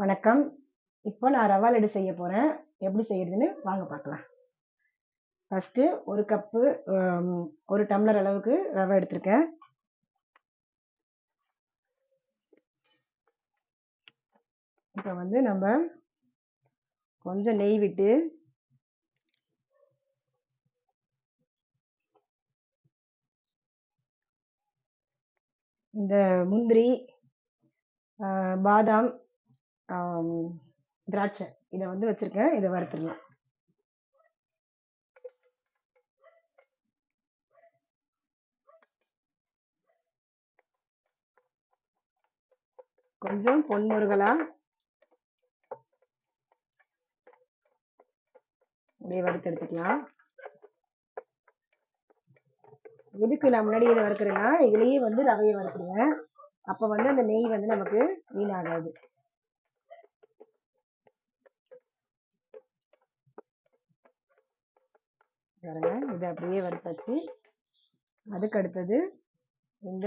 வணக்கம். இப்போ நான் ரவா லட்டு செய்ய போகிறேன் எப்படி செய்யறதுன்னு வாங்க பார்க்கலாம். ஃபஸ்ட்டு ஒரு கப்பு ஒரு டம்ளர் அளவுக்கு ரவை எடுத்திருக்கேன். இப்போ வந்து நம்ம கொஞ்சம் நெய் விட்டு இந்த முந்திரி பாதாம் ஆம், திராட்சை. இதை வந்து வச்சிருக்கேன். இதை வறுத்துடலாம். கொஞ்சம் பொன்முருகலா அப்படியே வறுத்து எடுத்துக்கலாம். எதுக்கு நான் முன்னாடி இதை வறுக்கிறேன்னா இதுலயே வந்து ரவையை வறுத்துருவேன் அப்போ வந்து அந்த நெய் வந்து நமக்கு வீணாகாது. பாருங்க. இதை அப்படியே வறுத்தாச்சு. அதுக்கு அடுத்தது இந்த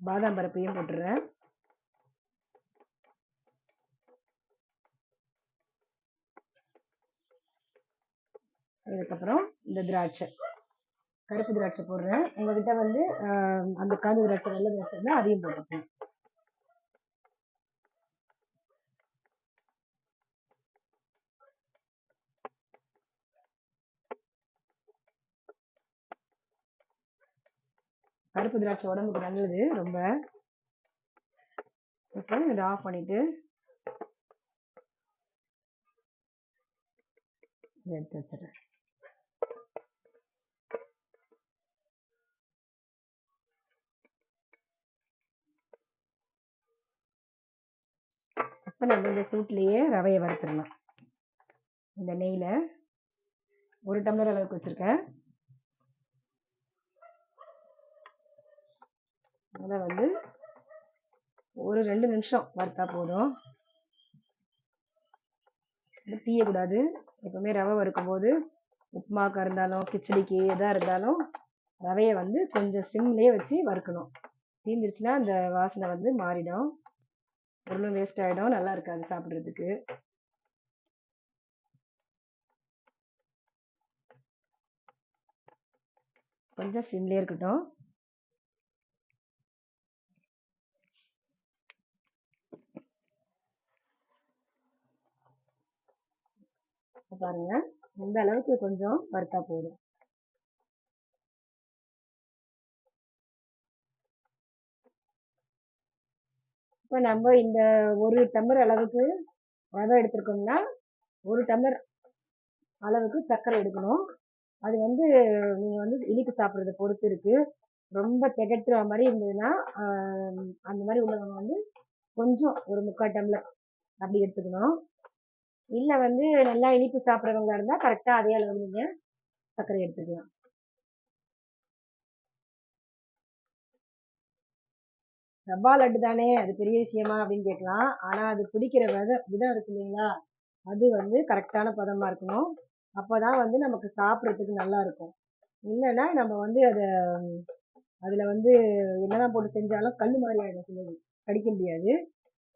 பாதாம் பருப்பையும் போட்டுறேன். இதுக்கப்புறம் இந்த திராட்சை. கருப்பு திராட்சை போடுறேன். உங்ககிட்ட வந்து ஆஹ், அந்த காது திராட்சை வெள்ளை திராட்சை இருந்தால் அதையும் போட்டுப்பேன். கருப்பு திராட்சை உடம்புக்கு நல்லது ரொம்ப. இப்போ இதை ஆஃப் பண்ணிட்டு எடுத்து வச்சிடறேன். இப்போ நம்ம இந்த சூட்லேயே ரவையை வறுத்துடலாம். இந்த நெய்யில் ஒரு டம்ளர் அளவுக்கு வச்சுருக்கேன். அதை வந்து ஒரு ரெண்டு நிமிஷம் வறுத்தா போதும். தீயக்கூடாது எப்பவுமே ரவை வறுக்கும்போது உப்புமாக்கா இருந்தாலும் கிச்சடிக்கு எதாக இருந்தாலும் ரவையை வந்து கொஞ்சம் சிம்லேயே வச்சு வறுக்கணும். தீந்துருச்சுன்னா அந்த வாசனை வந்து மாறிடும். பொருளும் வேஸ்ட் ஆகிடும் நல்லா இருக்காது சாப்பிட்றதுக்கு. கொஞ்சம் சிம்லேயே இருக்கட்டும். பாருங்கள் பாருங்க. இந்த அளவுக்கு கொஞ்சம் வறுத்தா போதும். இப்போ நம்ம இந்த ஒரு டம்ளர் அளவுக்கு ரவை எடுத்திருக்கோம்னா ஒரு டம்ளர் அளவுக்கு சர்க்கரை எடுக்கணும். அது வந்து நீங்கள் வந்து இனிப்பு சாப்பிட்றத பொறுத்து இருக்கு. ரொம்ப திகட்டுற மாதிரி இருந்ததுன்னா அந்த மாதிரி உள்ளவங்க வந்து கொஞ்சம் ஒரு முக்கால் டம்ளர் அப்படி எடுத்துக்கணும். இல்லை வந்து நல்லா இனிப்பு சாப்பிட்றவங்களா இருந்தால் கரெக்டாக அதே அளவு நீங்கள் சர்க்கரை எடுத்துக்கலாம். ரவா லட்டு தானே அது பெரிய விஷயமா அப்படின்னு கேட்கலாம். ஆனால் அது பிடிக்கிற வித விதம் இருக்கு இல்லைங்களா? அது வந்து கரெக்டான பதமாக இருக்கணும். அப்போ தான் வந்து நமக்கு சாப்பிட்றதுக்கு நல்லா இருக்கும். இல்லைன்னா நம்ம வந்து அதை அதில் வந்து என்னதான் போட்டு செஞ்சாலும் கல் மாதிரி ஆகிடும் சிலது. கடிக்க முடியாது.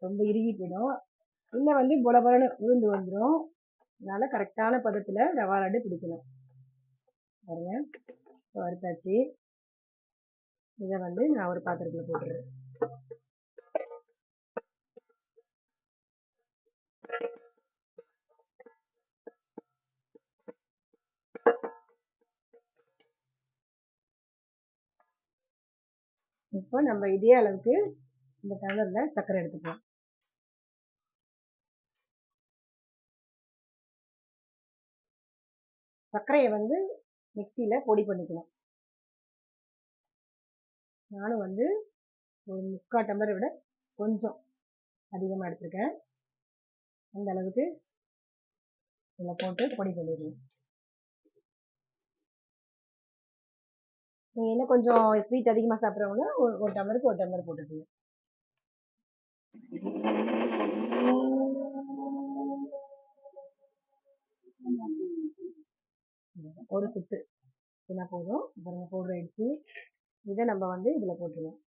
ரொம்ப இறுகி போயிடும். இன்னும் வந்து பொல பொலன்னு உளுந்து வந்துடும் அதனால கரெக்டான பதத்தில் ரவா லட்டு பிடிக்கணும். பாருங்க. வறுத்தாச்சு. இதை வந்து நான் ஒரு பாத்திரத்தில் போட்டுறேன். இப்போ நம்ம இதே அளவுக்கு இந்த டம்ளரில் சர்க்கரை எடுத்துக்கலாம். சர்க்கரையை வந்து மிக்சியில் பொடி பண்ணிக்கலாம் நானும் வந்து ஒரு முக்கால் டம்ளரை விட கொஞ்சம் அதிகமாக எடுத்திருக்கேன். அந்த அளவுக்கு இதில் போட்டு பொடி பண்ணிடணும். நீங்கள் இன்னும் கொஞ்சம் ஸ்வீட் அதிகமாக சாப்பிட்றவங்க ஒரு ஒரு டம்ளருக்கு ஒரு டம்ளர் போட்டுக்கோங்க. வச்சுருங்க ஒரு சுத்து. என்ன போதும். அப்புறம் பவுடர் ஆகிடுச்சு இதை நம்ம வந்து இதில் போட்டுருவோம்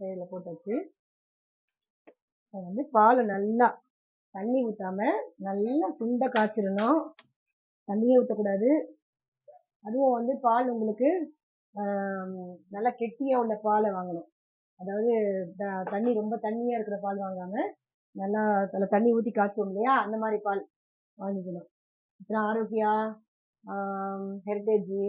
இதில் போட்டாச்சு. அது வந்து பால் நல்லா தண்ணி ஊற்றாம நல்லா சுண்டை காய்ச்சிடணும். தண்ணியை ஊற்றக்கூடாது அதுவும் வந்து பால் உங்களுக்கு நல்லா கெட்டியாக உள்ள பாலை வாங்கணும். அதாவது த- தண்ணி ரொம்ப தண்ணியாக இருக்கிற பால் வாங்காம நல்லா அதில் தண்ணி ஊற்றி காய்ச்சுவோம் இல்லையா அந்த மாதிரி பால் வாங்கிக்கணும். அப்புறம் ஆரோக்கியா ஹெரிட்டேஜு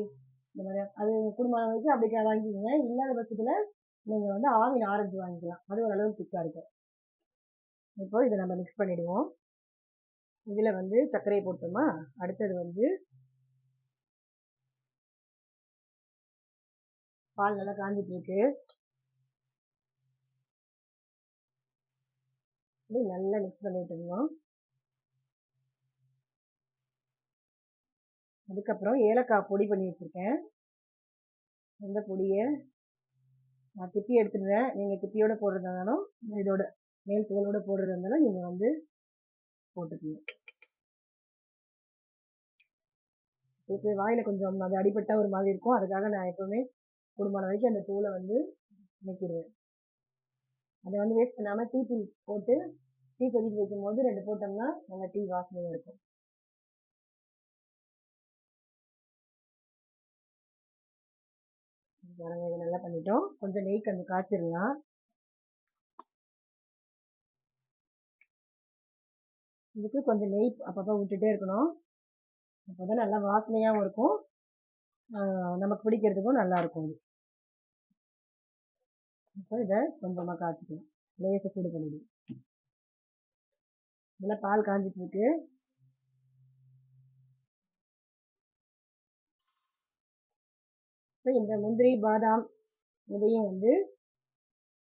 இந்த மாதிரி. அது குடும்பம் வரைக்கும் அப்படி வாங்கிக்கோங்க. இல்லாத பட்சத்தில் நீங்கள் வந்து ஆவின் ஆரஞ்சு வாங்கிக்கலாம். அது ஓரளவு திக்காக இருக்கும். இப்போ இதை நம்ம மிக்ஸ் பண்ணிவிடுவோம் இதில் வந்து சர்க்கரையை போட்டோமா? அடுத்தது வந்து பால் நல்லா காஞ்சிட்டு இருக்கு இப்படி நல்லா மிக்ஸ் பண்ணிட்டு இருந்தோம் அதுக்கப்புறம் ஏலக்காய் பொடி பண்ணி வச்சுருக்கேன். அந்த பொடியை நான் திப்பி எடுத்துடுறேன் நீங்கள் திப்பியோடு போடுறதா இருந்தாலும் இதோட மேல் தோலோடு போடுறதா இருந்தாலும் நீங்கள் வந்து போட்டுக்கணும் இப்போ வாயில் கொஞ்சம் அது அடிபட்டா ஒரு மாதிரி இருக்கும். அதுக்காக நான் எப்பவுமே குடும்பம் வரைக்கும் அந்த தூளை வந்து நிற்கிடுவேன் அதை வந்து வேஸ்ட் பண்ணாமல் டீ தூள் போட்டு டீ கொதிக்க வைக்கும் போது ரெண்டு போட்டோம்னா நல்லா டீ வாசனையாக இருக்கும். பாருங்க இதை நல்லா பண்ணிட்டோம். கொஞ்சம் நெய் கொஞ்சம் காய்ச்சிடலாம். இதுக்கு கொஞ்சம் நெய் அப்பப்போ விட்டுட்டே இருக்கணும். அப்போ தான் நல்லா வாசனையாகவும் இருக்கும். நமக்கு பிடிக்கிறதுக்கும் நல்லா இருக்கும் இது. இப்போ இதை கொஞ்சமாக காய்ச்சிக்கலாம் லேசாக சூடு பண்ணிவிடும் நல்லா பால் காஞ்சிட்டு இருக்கு. இப்போ இந்த முந்திரி பாதாம் இதையும் வந்து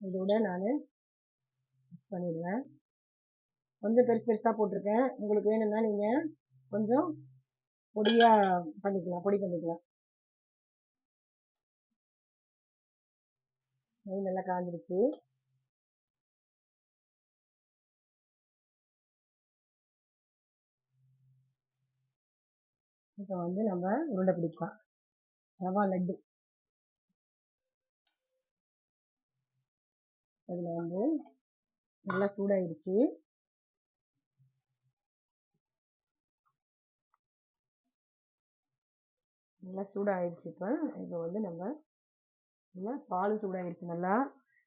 இதோட நான் மிக்ஸ் பண்ணிடுவேன் கொஞ்சம் பெருசு பெருசாக போட்டிருக்கேன். உங்களுக்கு வேணும்னா நீங்கள் கொஞ்சம் பொடியாக பண்ணிக்கலாம் பொடி பண்ணிக்கலாம். நெய் நல்லா காஞ்சிடுச்சு இப்போ வந்து நம்ம உருண்டை பிடிக்கலாம். ரவா லட்டு. இதில் வந்து நல்லா சூடாயிருச்சு. நல்லா சூடாயிருச்சு இப்போ. இப்போ வந்து நம்ம நல்லா பால் சூடாயிருச்சு நல்லா.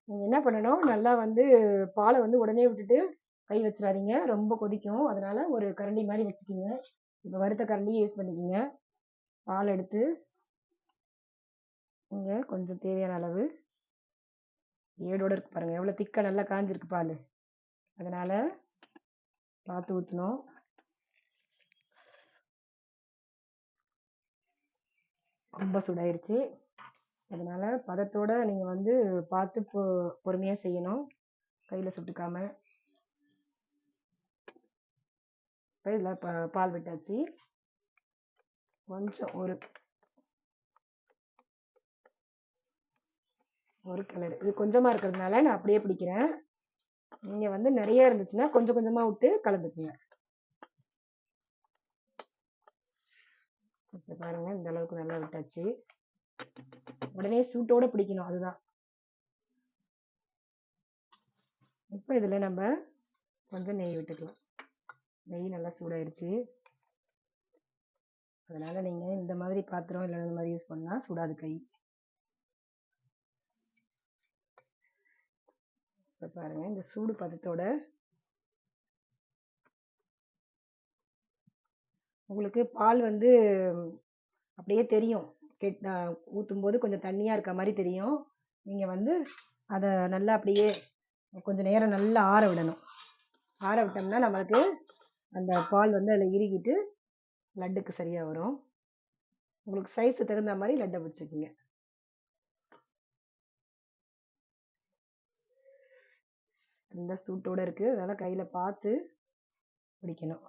நீங்கள் என்ன பண்ணணும்? நல்லா வந்து பாலை வந்து உடனே விட்டுட்டு கை வச்சிடாதீங்க. ரொம்ப கொதிக்கும். அதனால் ஒரு கரண்டி மாதிரி வச்சுக்கிங்க. இப்போ வறுத்த கரண்டியை யூஸ் பண்ணிக்கோங்க. பால் எடுத்து இங்கே கொஞ்சம் தேவையான அளவு ஏடோட இருக்கு பாருங்கள் எவ்வளோ திக்காக நல்லா காஞ்சிருக்கு பால். அதனால் பார்த்து ஊற்றணும் ரொம்ப சூடாயிருச்சு. அதனால பதத்தோட நீங்க வந்து பார்த்து பொ பொறுமையா செய்யணும். கையில சுட்டுக்காம. இப்போ ப பால் விட்டாச்சு. கொஞ்சம் ஒரு ஒரு கிளறு. இது கொஞ்சமா இருக்கிறதுனால நான் அப்படியே பிடிக்கிறேன். நீங்க வந்து நிறைய இருந்துச்சுன்னா கொஞ்சம் கொஞ்சமா விட்டு கலந்துக்குங்க. இப்போ பாருங்க இந்த அளவுக்கு நல்லா விட்டாச்சு. உடனே சூட்டோட பிடிக்கணும் அதுதான். இப்போ இதில் நம்ம கொஞ்சம் நெய் விட்டுக்கலாம். நெய் நல்லா சூடாயிருச்சு. அதனால நீங்கள் இந்த மாதிரி பாத்திரம் இல்லை இந்த மாதிரி யூஸ் பண்ணால் சூடாது கை. இப்போ பாருங்க இந்த சூடு பதத்தோட உங்களுக்கு பால் வந்து அப்படியே தெரியும். கெட் ஊற்றும் போது கொஞ்சம் தண்ணியாக இருக்க மாதிரி தெரியும். நீங்கள் வந்து அதை நல்லா அப்படியே கொஞ்சம் நேரம் நல்லா ஆற விடணும். ஆற விட்டோம்னா நம்மளுக்கு அந்த பால் வந்து அதில் இறுகிட்டு லட்டுக்கு சரியாக வரும். உங்களுக்கு சைஸு தகுந்த மாதிரி லட்டை பிடிச்சிக்கிங்க. இந்த சூட்டோட இருக்குது அதனால் கையில் பார்த்து பிடிக்கணும்.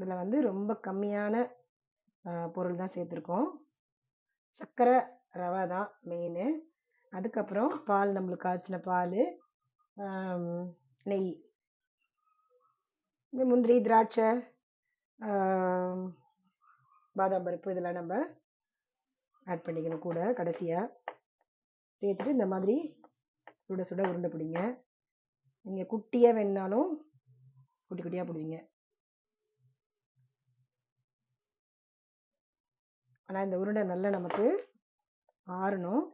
இதில் வந்து ரொம்ப கம்மியான பொருள் தான் சேர்த்துருக்கோம். சர்க்கரை ரவை தான் மெயின் அதுக்கப்புறம் பால் நம்மளுக்கு காய்ச்சின பால் நெய். இந்த முந்திரி திராட்சை பாதாம் பருப்பு இதெல்லாம் நம்ம ஆட் பண்ணிக்கணும் கூட கடைசியாக சேர்த்துட்டு இந்த மாதிரி சுட சுட உருண்டை பிடிங்க. நீங்கள் குட்டியாக வேணுனாலும் குட்டி குட்டியாக பிடிங்க ஆனால் இந்த உருண்டை நல்லா நமக்கு ஆறணும்.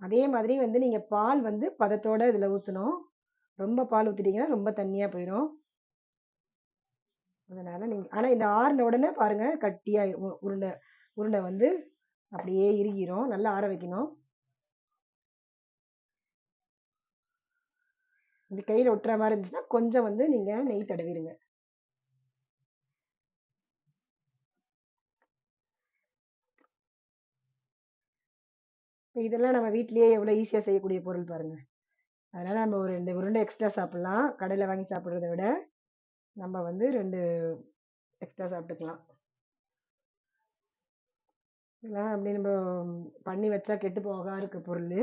அதே மாதிரி வந்து நீங்கள் பால் வந்து பதத்தோடு இதில் ஊற்றணும் ரொம்ப பால் ஊற்றிட்டீங்கன்னா ரொம்ப தண்ணியாக போயிடும் அதனால் நீங்கள் ஆனால் இந்த ஆறின உடனே பாருங்கள் கட்டியாக உருண்டை உருண்டை வந்து அப்படியே இறுகிரும். நல்லா ஆற வைக்கணும். இந்த கையில் ஒட்டுற மாதிரி இருந்துச்சுன்னா கொஞ்சம் வந்து நீங்கள் நெய் தடவிடுங்க. இப்போ இதெல்லாம் நம்ம வீட்லேயே எவ்வளோ ஈஸியாக செய்யக்கூடிய பொருள் பாருங்கள் அதனால் நம்ம ஒரு ரெண்டு உருண்டை எக்ஸ்ட்ரா சாப்பிட்லாம். கடையில் வாங்கி சாப்பிட்றத விட நம்ம வந்து ரெண்டு எக்ஸ்ட்ரா சாப்பிட்டுக்கலாம். இதெல்லாம் அப்படி நம்ம பண்ணி வச்சா கெட்டு போகா இருக்க பொருள்.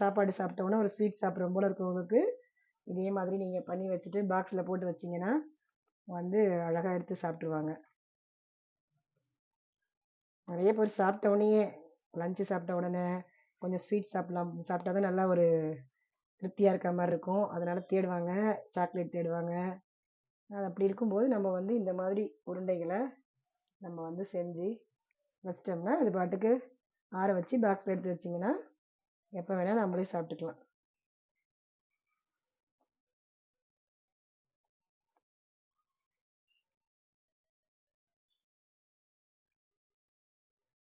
சாப்பாடு சாப்பிட்டோன்னா ஒரு ஸ்வீட் சாப்பிட்ற போல் இருக்கவங்களுக்கு இதே மாதிரி நீங்கள் பண்ணி வச்சுட்டு பாக்ஸில் போட்டு வச்சிங்கன்னா வந்து அழகாக எடுத்து சாப்பிட்ருவாங்க நிறைய பேர் சாப்பிட்ட உடனேயே லஞ்சு சாப்பிட்ட உடனே கொஞ்சம் ஸ்வீட் சாப்பிட்லாம் சாப்பிட்டா தான் நல்லா ஒரு திருப்தியாக இருக்கிற மாதிரி இருக்கும். அதனால் தேடுவாங்க சாக்லேட் தேடுவாங்க. அது அப்படி இருக்கும்போது நம்ம வந்து இந்த மாதிரி உருண்டைகளை நம்ம வந்து செஞ்சு வச்சிட்டோம்னா அது பாட்டுக்கு ஆற வச்சு பாக்ஸில் எடுத்து வச்சிங்கன்னா எப்போ வேணால் நம்மளே சாப்பிட்டுக்கலாம்.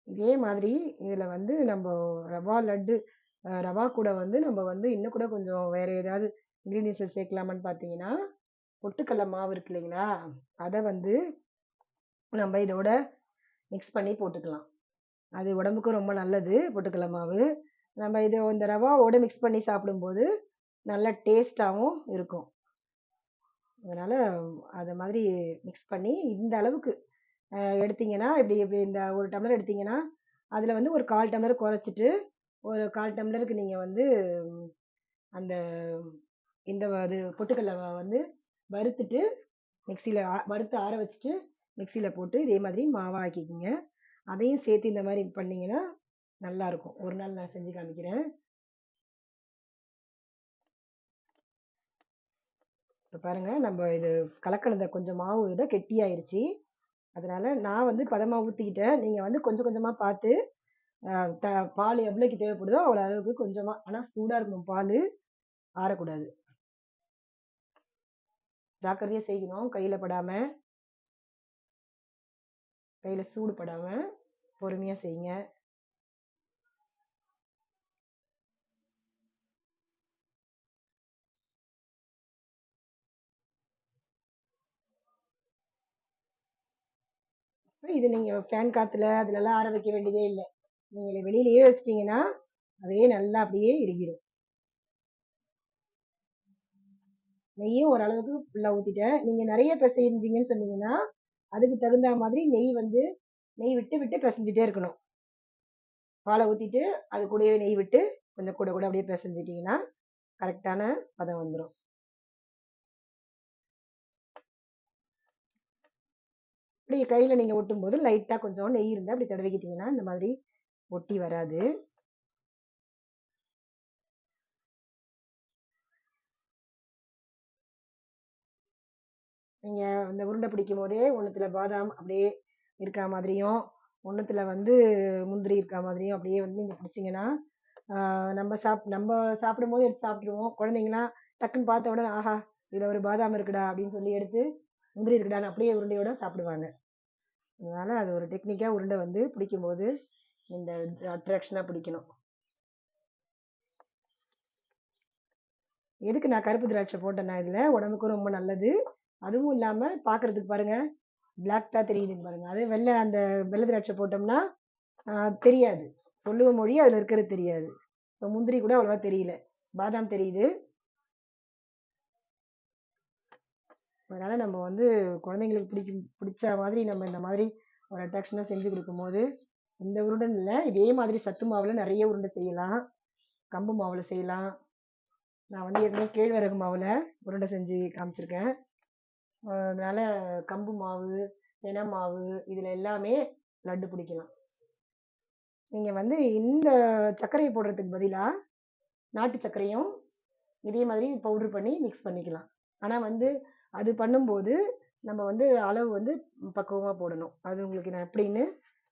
இதே மாதிரி இதில் வந்து நம்ம ரவா லட்டு ரவா கூட வந்து நம்ம வந்து இன்னும் கூட கொஞ்சம் வேறு ஏதாவது இன்க்ரீடியன்ஸை சேர்க்கலாமான்னு பார்த்தீங்கன்னா பொட்டுக்கடலை மாவு இருக்கு இல்லைங்களா? அதை வந்து நம்ம இதோட மிக்ஸ் பண்ணி போட்டுக்கலாம். அது உடம்புக்கும் ரொம்ப நல்லது பொட்டுக்கடலை மாவு. நம்ம இதை இந்த ரவாவோட மிக்ஸ் பண்ணி சாப்பிடும்போது நல்ல டேஸ்ட்டாகவும் இருக்கும். அதனால் அதை மாதிரி மிக்ஸ் பண்ணி இந்த அளவுக்கு எடுத்தீங்கன்னா இப்படி இப்படி இந்த ஒரு டம்ளர் எடுத்தீங்கன்னா அதில் வந்து ஒரு கால் டம்ளர் குறைச்சிட்டு ஒரு கால் டம்ளருக்கு நீங்கள் வந்து அந்த இந்த இது பொட்டுக்கடலை வந்து வறுத்துட்டு மிக்சியில் வறுத்து ஆற வச்சுட்டு மிக்சியில் போட்டு இதே மாதிரி மாவாக்கிக்கிங்க அதையும் சேர்த்து இந்த மாதிரி பண்ணிங்கன்னா நல்லாயிருக்கும். ஒரு நாள் நான் செஞ்சு காமிக்கிறேன். இப்போ பாருங்கள் நம்ம இது கலக்கலந்த கொஞ்சம் மாவு இதை கெட்டியாயிருச்சு. அதனால் நான் வந்து பதமாக ஊற்றிக்கிட்டேன் நீங்கள் வந்து கொஞ்சம் கொஞ்சமாக பார்த்து த பால் எவ்வளோக்கு தேவைப்படுதோ அவ்வளோ அளவுக்கு கொஞ்சமாக ஆனால் சூடாக இருக்கணும். பால் ஆறக்கூடாது. ஜாக்கிரதையாக செய்யணும். கையில் படாமல் கையில் சூடு படாமல் பொறுமையாக செய்யுங்க. இது நீங்கள் ஃபேன் காற்றுல அதிலெல்லாம் ஆற வைக்க வேண்டியதே இல்லை. நீங்கள் வெளியிலேயே வச்சிட்டிங்கன்னா அதே நல்லா அப்படியே இறுகிடும் நெய்யும் ஓரளவுக்கு ஃபுல்லாக ஊற்றிட்டேன் நீங்கள் நிறைய பிசைஞ்சிங்கன்னு சொன்னீங்கன்னா அதுக்கு தகுந்த மாதிரி நெய் வந்து நெய் விட்டு விட்டு பிசைஞ்சிட்டே இருக்கணும். பாலை ஊற்றிட்டு அது கூடவே நெய் விட்டு கொஞ்சம் கூட கூட அப்படியே பிசைஞ்சிட்டிங்கன்னா கரெக்டான பதம் வந்துடும் இப்படி கையில் நீங்கள் ஒட்டும்போது லைட்டாக கொஞ்சம் நெய் இருந்தால் அப்படி தடவிக்கிட்டிங்கன்னா இந்த மாதிரி ஒட்டி வராது. நீங்கள் இந்த உருண்டை பிடிக்கும் போதே ஒன்றுத்துல பாதாம் அப்படியே இருக்கா மாதிரியும் ஒன்றுத்துல வந்து முந்திரி இருக்கா மாதிரியும் அப்படியே வந்து நீங்கள் பிடிச்சிங்கன்னா நம்ம சாப் நம்ம சாப்பிடும் போது எடுத்து சாப்பிட்ருவோம் குழந்தைங்களாம் டக்குன்னு பார்த்த உடனே ஆஹா இதில் ஒரு பாதாம் இருக்குடா அப்படின்னு சொல்லி எடுத்து முந்திரி இருக்குடான்னு அப்படியே உருண்டையோட சாப்பிடுவாங்க. அதனால் அது ஒரு டெக்னிக்காக உருண்டை வந்து பிடிக்கும்போது இந்த அட்ராக்ஷனாக பிடிக்கணும். எதுக்கு நான் கருப்பு திராட்சை போட்டேன்னா இதில் உடம்புக்கும் ரொம்ப நல்லது. அதுவும் இல்லாமல் பார்க்குறதுக்கு பாருங்கள் பிளாக்டாக தெரியுதுன்னு பாருங்கள் அதே வெள்ளை அந்த வெள்ளை திராட்சை போட்டோம்னா தெரியாது. சொல்லுவ மொழி அதில் இருக்கிறது தெரியாது. இப்போ முந்திரி கூட அவ்வளோவா தெரியல. பாதாம் தெரியுது. அதனால் நம்ம வந்து குழந்தைங்களுக்கு பிடிக்கும் பிடிச்ச மாதிரி நம்ம இந்த மாதிரி ஒரு அட்ராக்ஷனாக செஞ்சு கொடுக்கும்போது இந்த உருண்டை இல்லை. இதே மாதிரி சத்து மாவில் நிறைய உருண்டை செய்யலாம். கம்பு மாவில் செய்யலாம். நான் வந்து ஏற்கனவே கேழ்வரகு மாவில் உருண்டை செஞ்சு காமிச்சிருக்கேன். அதனால் கம்பு மாவு தினை மாவு இதில் எல்லாமே லட்டு பிடிக்கலாம். நீங்கள் வந்து இந்த சர்க்கரையை போடுறதுக்கு பதிலாக நாட்டு சர்க்கரையும் இதே மாதிரி பவுட்ரு பண்ணி மிக்ஸ் பண்ணிக்கலாம். ஆனால் வந்து அது பண்ணும்போது நம்ம வந்து அளவு வந்து பக்குவமாக போடணும். அது உங்களுக்கு நான் எப்படின்னு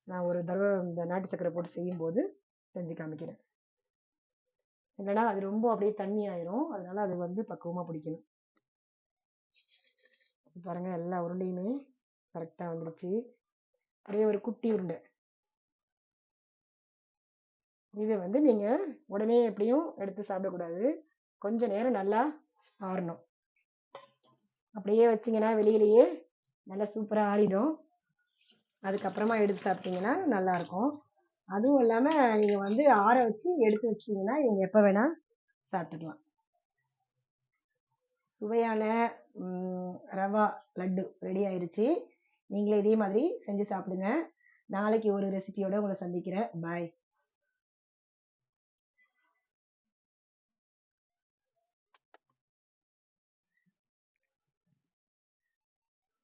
நான் ஒரு தடவை இந்த நாட்டு சக்கரை போட்டு செய்யும்போது செஞ்சு காமிக்கிறேன். இல்லைனா அது ரொம்ப அப்படியே தண்ணி ஆயிரும். அதனால அது வந்து பக்குவமாக பிடிக்கணும். பாருங்கள் பாருங்க எல்லா உருண்டையுமே கரெக்டாக வந்துடுச்சு. அப்படியே ஒரு குட்டி உருண்டை. இதை வந்து நீங்கள் உடனே எப்படியும் எடுத்து சாப்பிடக்கூடாது. கொஞ்ச நேரம் நல்லா ஆறணும். அப்படியே வச்சிங்கன்னா வெளியிலேயே நல்லா சூப்பராக ஆறிடும். அதுக்கப்புறமா எடுத்து சாப்பிட்டிங்கன்னா நல்லாயிருக்கும். அதுவும் இல்லாமல் நீங்கள் வந்து ஆற வச்சு எடுத்து வச்சிட்டிங்கன்னா நீங்கள் எப்போ வேணால் சாப்பிட்டுக்கலாம். சுவையான ரவா லட்டு ரெடி ஆயிடுச்சு நீங்களே இதே மாதிரி செஞ்சு சாப்பிடுங்க. நாளைக்கு ஒரு ரெசிபியோடு உங்களை சந்திக்கிறேன். பாய்